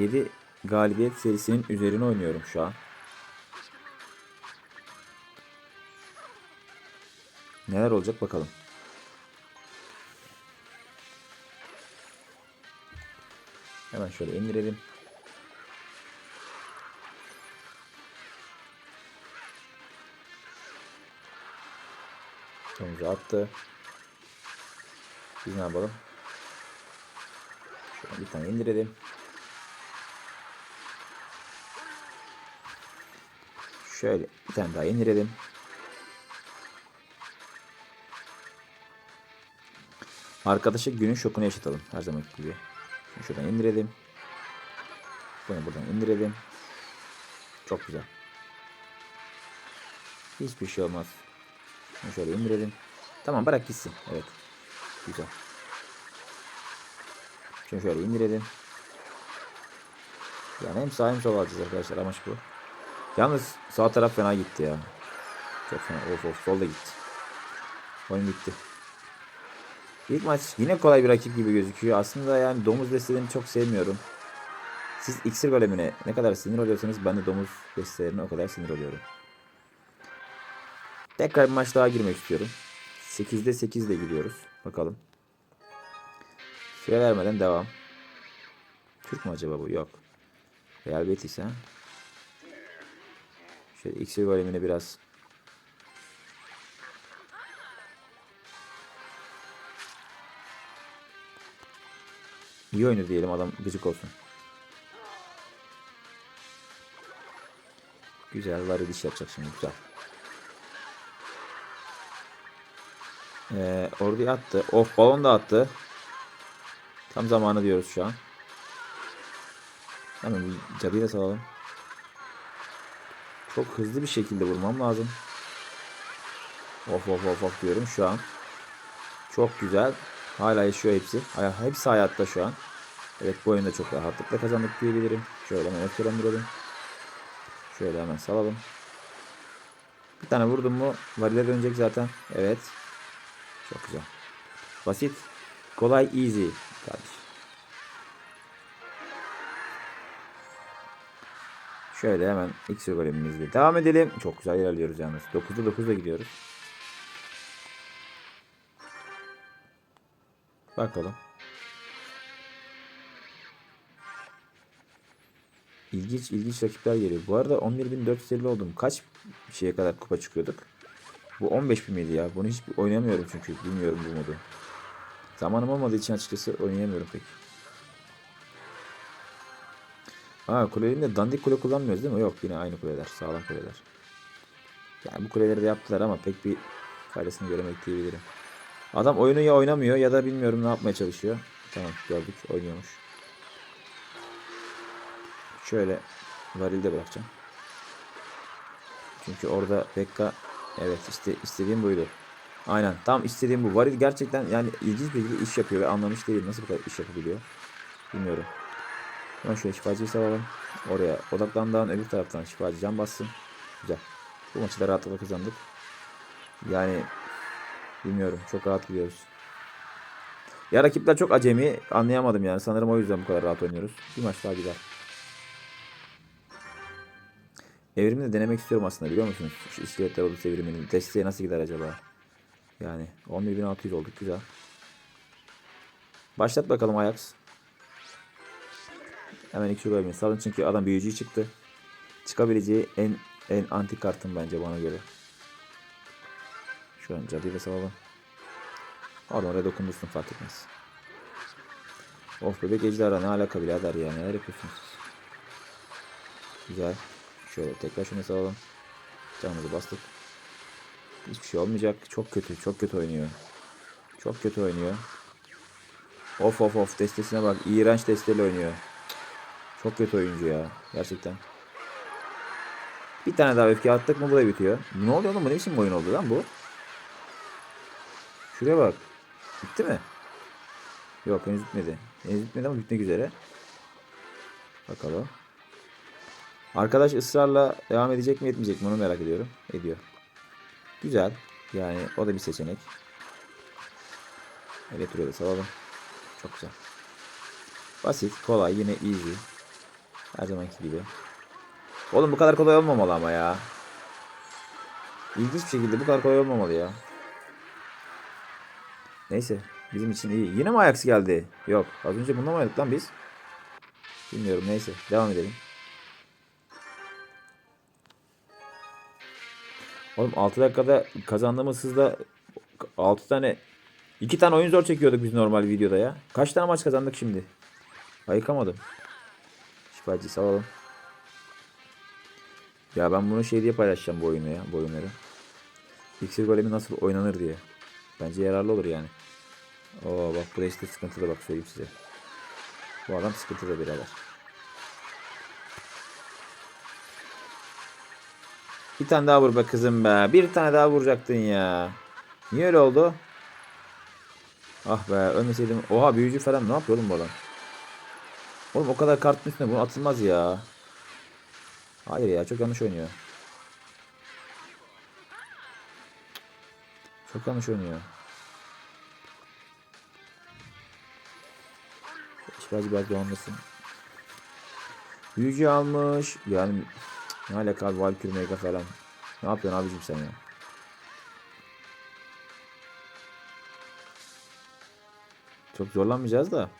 7 galibiyet serisinin üzerine oynuyorum şu an. Neler olacak bakalım. Hemen şöyle indirelim. Sonucu attı. Biz ne yapalım? Şöyle bir tane indirelim. Şöyle bir tane daha indirelim. Arkadaşa günün şokunu yaşatalım her zaman gibi. Şuradan indirelim. Bunu buradan indirelim. Çok güzel. Hiçbir şey olmaz. Şunu şöyle indirelim. Tamam bırak gitsin. Evet. Güzel. Şunu şöyle indirelim. Yani hem sağ hem sol alacağız arkadaşlar amaç bu. Yalnız sağ taraf fena gitti ya. Çok fena. Of of sol da gitti. Oyun bitti. İlk maç yine kolay bir rakip gibi gözüküyor. Aslında yani domuz destelerini çok sevmiyorum. Siz iksir golemine ne kadar sinir oluyorsanız ben de domuz destelerine o kadar sinir oluyorum. Tekrar bir maç daha girmek istiyorum. 8'de 8 ile gidiyoruz. Bakalım. Süre vermeden devam. Türk mü acaba bu? Yok. Real Betis ha. Şöyle iksir golemine biraz İyi oynuyor diyelim adam gıcık olsun. Güzel var diş yapacak şimdi güzel. Ee, orduyu attı. Of balon da attı. Tam zamanı diyoruz şu an. Hemen bir cadıyı da salalım. Çok hızlı bir şekilde vurmam lazım. Of of of of diyorum şu an. Çok güzel. Hala yaşıyor hepsi. Hepsi hayatta şu an. Evet bu oyunda çok rahatlıkla kazandık diyebilirim. Şöyle hemen öfkelendirelim. Şöyle hemen salalım. Bir tane vurdum mu varile dönecek zaten. Evet. Çok güzel. Basit. Kolay easy. Kardeş. Şöyle hemen X golemimizle devam edelim. Çok güzel ilerliyoruz yalnız. 9'da 9'da gidiyoruz. Bakalım. İlginç ilginç rakipler geliyor. Bu arada 11.450 oldum. Kaç şeye kadar kupa çıkıyorduk? Bu 15.000 miydi ya? Bunu hiç oynamıyorum çünkü. Bilmiyorum bu modu. Zamanım olmadığı için açıkçası oynayamıyorum pek. Aa kulelerinde dandik kule kullanmıyoruz değil mi? Yok yine aynı kuleler. Sağlam kuleler. Yani bu kuleleri de yaptılar ama pek bir faydasını göremek diyebilirim. Adam oyunu ya oynamıyor ya da bilmiyorum ne yapmaya çalışıyor. Tamam gördük oynuyormuş. Şöyle varilde bırakacağım. Çünkü orada Pekka evet işte istediğim buydu. Aynen tam istediğim bu. Varil gerçekten yani ilginç bir iş yapıyor ve anlamış değil. Nasıl bu kadar iş yapabiliyor bilmiyorum. Ben şöyle şifacıyı salalım. Oraya odaklandığın öbür taraftan şifacı can bassın. Güzel. Bu maçı da rahatlıkla kazandık. Yani bilmiyorum çok rahat gidiyoruz. Ya rakipler çok acemi anlayamadım yani. Sanırım o yüzden bu kadar rahat oynuyoruz. Bir maç daha gider. Evrimi de denemek istiyorum aslında biliyor musunuz? Şu iskeletler olursa evriminin desteği nasıl gider acaba? Yani 11.600 olduk güzel. Başlat bakalım Ajax. Hemen iki golümü salın çünkü adam büyücü çıktı. Çıkabileceği en en anti kartım bence bana göre. Şu an cadıyı da salalım. Oradan oraya dokundursun fark etmez. Of bebek ejderha ne alaka birader ya neler yapıyorsunuz? Güzel. Şöyle tekrar şunu salalım. Canımızı bastık. Hiçbir şey olmayacak. Çok kötü. Çok kötü oynuyor. Çok kötü oynuyor. Of of of. Destesine bak. İğrenç desteli oynuyor. Çok kötü oyuncu ya. Gerçekten. Bir tane daha öfke attık mı bu da bitiyor. Ne oluyor oğlum bu ne biçim oyun oldu lan bu? Şuraya bak. Bitti mi? Yok henüz bitmedi. Henüz bitmedi ama bitmek üzere. Bakalım. Arkadaş ısrarla devam edecek mi etmeyecek mi onu merak ediyorum. Ediyor. Güzel. Yani o da bir seçenek. Evet buraya da salalım. Çok güzel. Basit, kolay, yine easy. Her zamanki gibi. Oğlum bu kadar kolay olmamalı ama ya. İlginç bir şekilde bu kadar kolay olmamalı ya. Neyse. Bizim için iyi. Yine mi Ajax geldi? Yok. Az önce bununla mı lan biz? Bilmiyorum. Neyse. Devam edelim. Oğlum 6 dakikada kazandığımız hızla 6 tane 2 tane oyun zor çekiyorduk biz normal videoda ya. Kaç tane maç kazandık şimdi? Ayıkamadım. Şifacıyı salalım. Ya ben bunu şey diye paylaşacağım bu oyunu ya, bu oyunları. İksir golemi nasıl oynanır diye. Bence yararlı olur yani. Oo bak bu işte sıkıntılı bak söyleyeyim size. Bu adam sıkıntılı birader. Bir tane daha vur be kızım be. Bir tane daha vuracaktın ya. Niye öyle oldu? Ah be ölmeseydim. Oha büyücü falan ne yapıyor oğlum bu adam? Oğlum o kadar kartın üstüne bu atılmaz ya. Hayır ya çok yanlış oynuyor. Çok yanlış oynuyor. Biraz dolandırsın. Büyücü almış. Yani ne alaka abi Valkyrie Mega falan. Ne yapıyorsun abicim sen ya? Çok zorlanmayacağız da.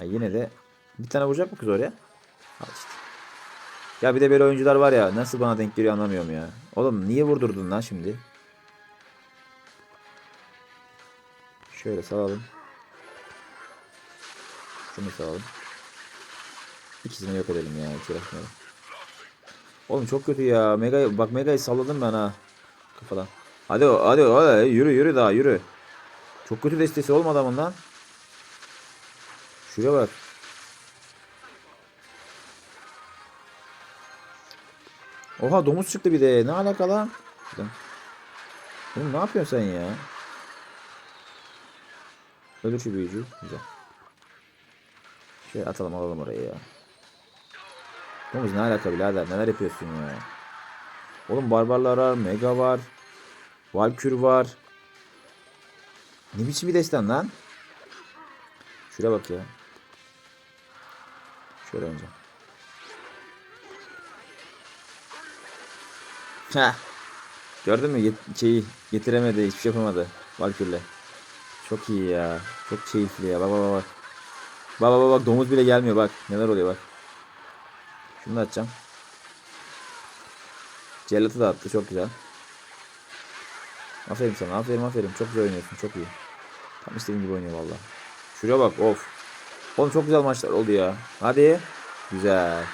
Ya yine de bir tane vuracak mı kız oraya? Al işte. Ya bir de böyle oyuncular var ya nasıl bana denk geliyor anlamıyorum ya. Oğlum niye vurdurdun lan şimdi? Şöyle salalım. Şunu salalım. İkisini yok edelim ya. Hiç uğraşmayalım. Oğlum çok kötü ya. Mega bak Mega'yı salladım ben ha. Kafadan. Hadi hadi hadi yürü yürü daha yürü. Çok kötü destesi olmadı adamın lan. Şuraya bak. Oha domuz çıktı bir de. Ne alaka lan? Oğlum ne yapıyorsun sen ya? Öldür şu büyücü. Güzel. Şöyle atalım alalım orayı ya. Domuz ne alaka birader? Neler yapıyorsun ya? Oğlum barbarlar var. Mega var. Valkür var. Ne biçim bir destan lan? Şuraya bak ya. Şöyle önce. Heh. Gördün mü? Yet- şeyi getiremedi. Hiçbir şey yapamadı. Valkür'le. Çok iyi ya. Çok keyifli ya. Bak bak bak. Bak bak bak. Domuz bile gelmiyor bak. Neler oluyor bak. Şunu da atacağım. Cellat'ı da attı. Çok güzel. Aferin sana. Aferin aferin. Çok güzel oynuyorsun. Çok iyi. Tam istediğim gibi oynuyor valla. Şuraya bak. Of. Oğlum çok güzel maçlar oldu ya. Hadi. Güzel.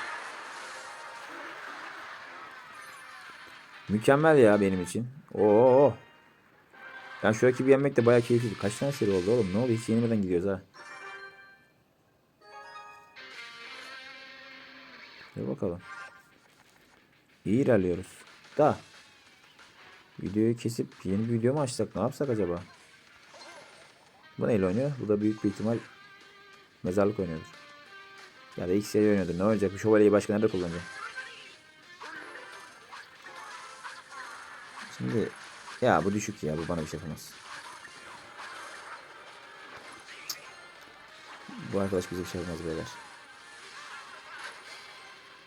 Mükemmel ya benim için. Oo. Ben şu rakibi yenmek de bayağı keyifli. Kaç tane seri oldu oğlum? Ne oldu? Hiç yenilmeden gidiyoruz ha. Dur bakalım. İyi ilerliyoruz. Da. Videoyu kesip yeni bir video mu açsak? Ne yapsak acaba? Bu neyle oynuyor? Bu da büyük bir ihtimal mezarlık oynuyordur. Ya da X seri oynuyordur. Ne olacak? Bu şövalyeyi başka nerede kullanacak? Şimdi ya bu düşük ya. Bu bana bir şey yapamaz. Bu arkadaş bize bir şey yapmaz beyler.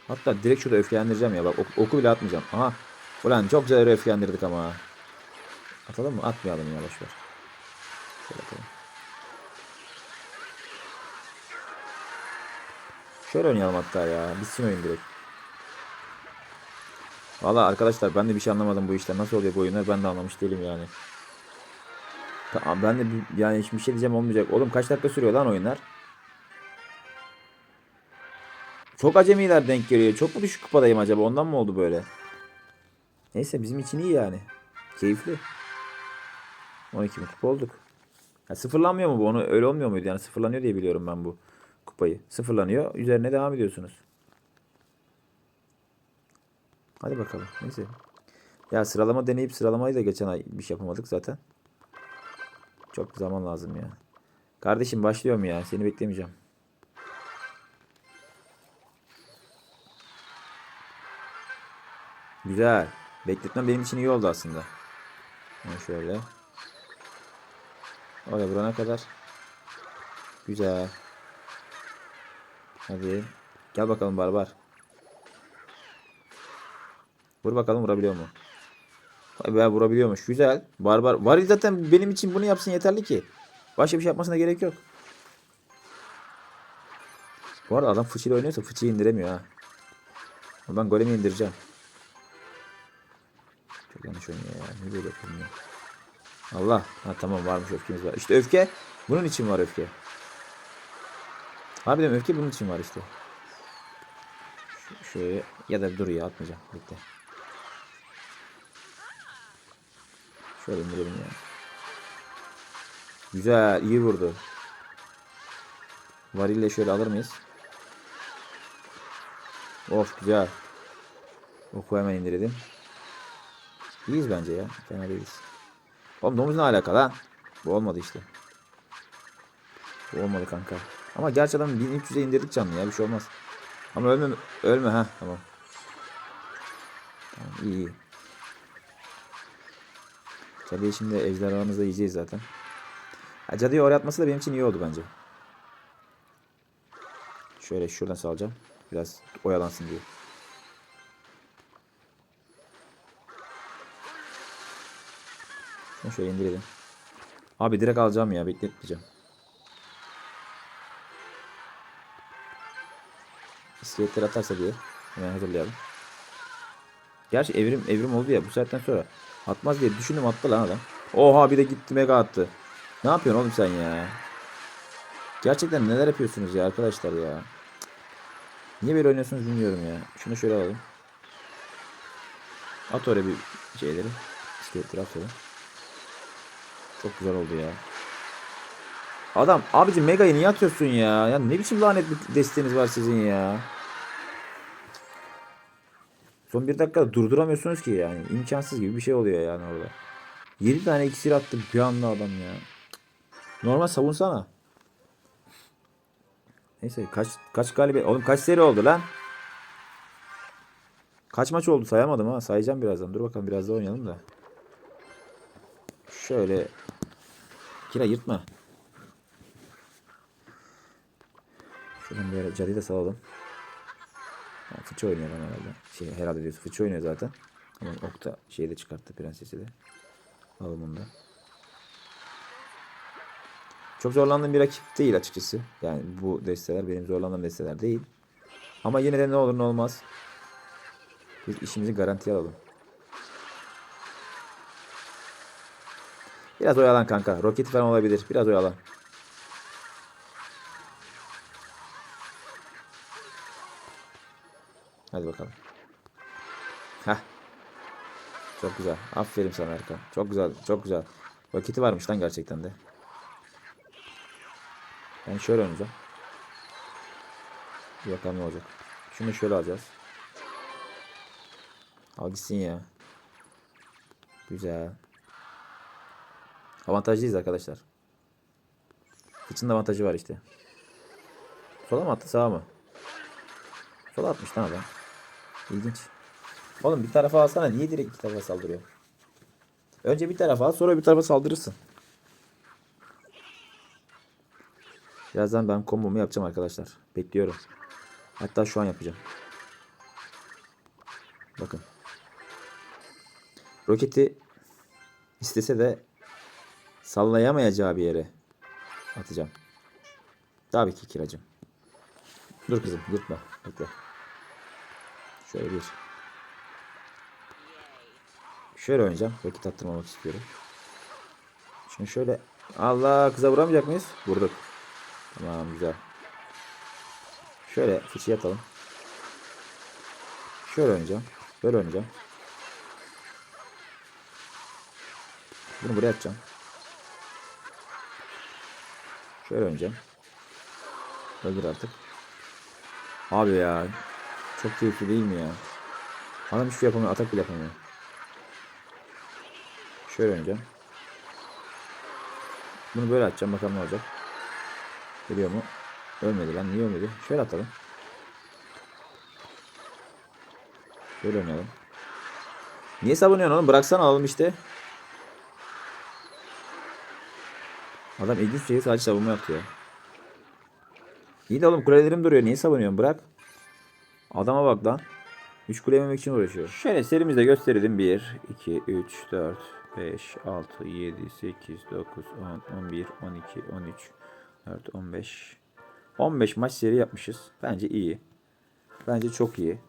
Hatta direkt şurada öfkelendireceğim ya. Bak ok- oku bile atmayacağım. Aha. Ulan çok güzel öfkelendirdik ama. Atalım mı? Atmayalım ya boşver. Şöyle atalım. Şöyle oynayalım hatta ya. Bitsin oyun direkt. Valla arkadaşlar ben de bir şey anlamadım bu işler. Nasıl oluyor bu oyunlar ben de anlamış değilim yani. Tamam ben de yani hiçbir şey diyeceğim olmayacak. Oğlum kaç dakika sürüyor lan oyunlar? Çok acemiler denk geliyor. Çok mu düşük kupadayım acaba? Ondan mı oldu böyle? Neyse bizim için iyi yani. Keyifli. 12 mi kupa olduk. Ya sıfırlanmıyor mu bu? Onu öyle olmuyor muydu? Yani sıfırlanıyor diye biliyorum ben bu kupayı. Sıfırlanıyor. Üzerine devam ediyorsunuz. Hadi bakalım. Neyse. Ya sıralama deneyip sıralamayı da geçen ay bir şey yapamadık zaten. Çok zaman lazım ya. Kardeşim başlıyorum ya. Seni beklemeyeceğim. Güzel. Bekletmem benim için iyi oldu aslında. Yani şöyle. Oraya vurana kadar. Güzel. Hadi. Gel bakalım barbar. Vur bakalım vurabiliyor mu? Vay be vurabiliyormuş. Güzel. Barbar. Varil zaten benim için bunu yapsın yeterli ki. Başka bir şey yapmasına gerek yok. Bu arada adam fıçıyla oynuyorsa fıçıyı indiremiyor ha. Ben golemi indireceğim. Çok yanlış oynuyor ya. Ne böyle yapıyorum ya. Allah. Ha tamam varmış öfkemiz var. İşte öfke. Bunun için var öfke. Harbiden öfke bunun için var işte. Şöyle ya da dur ya atmayacağım. Bekle. Şöyle indirelim ya. Güzel iyi vurdu. Varille şöyle alır mıyız? Of güzel. Oku hemen indirelim. İyiyiz bence ya. Fena değiliz. Oğlum domuz ne alaka lan? Bu olmadı işte. Bu olmadı kanka. Ama gerçi adam 1300'e indirdik canlı ya bir şey olmaz. Ama ölme ölme ha tamam. Tamam iyi iyi. Cadı'yı şimdi ejderhamızda yiyeceğiz zaten. Ha, Cadı'yı oraya atması da benim için iyi oldu bence. Şöyle şuradan salacağım. Biraz oyalansın diye. Şunu şöyle indirelim. Abi direkt alacağım ya bekletmeyeceğim. İskeletler atarsa diye hemen hazırlayalım. Gerçi evrim evrim oldu ya bu saatten sonra atmaz diye düşündüm attı lan adam. Oha bir de gitti mega attı. Ne yapıyorsun oğlum sen ya? Gerçekten neler yapıyorsunuz ya arkadaşlar ya? Niye böyle oynuyorsunuz bilmiyorum ya. Şunu şöyle alalım. At oraya bir şeyleri. İskeletleri at oraya. Çok güzel oldu ya. Adam abici Mega'yı niye atıyorsun ya? Ya ne biçim lanet bir desteğiniz var sizin ya? Son bir dakikada durduramıyorsunuz ki yani. imkansız gibi bir şey oluyor yani orada. 7 tane iksir attı bir anda adam ya. Normal savunsana. Neyse kaç kaç galibiyet oğlum kaç seri oldu lan? Kaç maç oldu sayamadım ha. Sayacağım birazdan. Dur bakalım biraz daha oynayalım da. Şöyle Kira yırtma. Şuradan böyle cadıyı da salalım. Fıçı oynuyor lan herhalde. Şey, herhalde diyorsun. Fıçı oynuyor zaten. Ama okta şeyi de çıkarttı prensesi de. Alalım bunu da. Çok zorlandığım bir rakip değil açıkçası. Yani bu desteler benim zorlandığım desteler değil. Ama yine de ne olur ne olmaz. Biz işimizi garantiye alalım. Biraz oyalan kanka. Roketi falan olabilir. Biraz oyalan. Hadi bakalım. Heh. Çok güzel. Aferin sana Erkan. Çok güzel. Çok güzel. Roketi varmış lan gerçekten de. Ben şöyle oynayacağım. Bir bakalım ne olacak. Şunu şöyle alacağız. Al gitsin ya. Güzel. Avantajlıyız arkadaşlar. Fıçının avantajı var işte. Sola mı attı sağa mı? Sola atmış lan adam. İlginç. Oğlum bir tarafa alsana. Niye direkt iki tarafa saldırıyor? Önce bir tarafa al sonra bir tarafa saldırırsın. Birazdan ben kombomu yapacağım arkadaşlar. Bekliyorum. Hatta şu an yapacağım. Bakın. Roketi istese de sallayamayacağı bir yere atacağım. Tabii ki kiracım. Dur kızım yırtma. Bekle. Şöyle bir. Şöyle oynayacağım. Vakit attırmamak istiyorum. Şimdi şöyle. Allah kıza vuramayacak mıyız? Vurduk. Tamam güzel. Şöyle fıçı atalım. Şöyle oynayacağım. Böyle oynayacağım. Bunu buraya atacağım. Şöyle oynayacağım. Öldür artık. Abi ya. Çok keyifli değil mi ya? Adam hiçbir şey yapamıyor. Atak bile yapamıyor. Şöyle oynayacağım. Bunu böyle atacağım. Bakalım ne olacak. Geliyor mu? Ölmedi lan. Niye ölmedi? Şöyle atalım. Şöyle oynayalım. Niye savunuyorsun oğlum? Bıraksana alalım işte. Adam ilginç bir şey sadece savunma yaptı ya. İyi de oğlum kulelerim duruyor. Niye savunuyorsun? Bırak. Adama bak lan. 3 kule yememek için uğraşıyor. Şöyle serimizde gösterelim. 1, 2, 3, 4, 5, 6, 7, 8, 9, 10, 11, 12, 13, 14, 15. 15 maç seri yapmışız. Bence iyi. Bence çok iyi.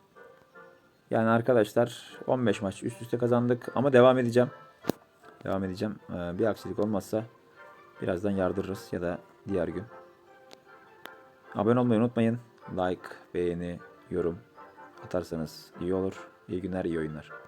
Yani arkadaşlar 15 maç üst üste kazandık ama devam edeceğim. Devam edeceğim. Ee, bir aksilik olmazsa birazdan yardırırız ya da diğer gün. Abone olmayı unutmayın. Like, beğeni, yorum atarsanız iyi olur. İyi günler, iyi oyunlar.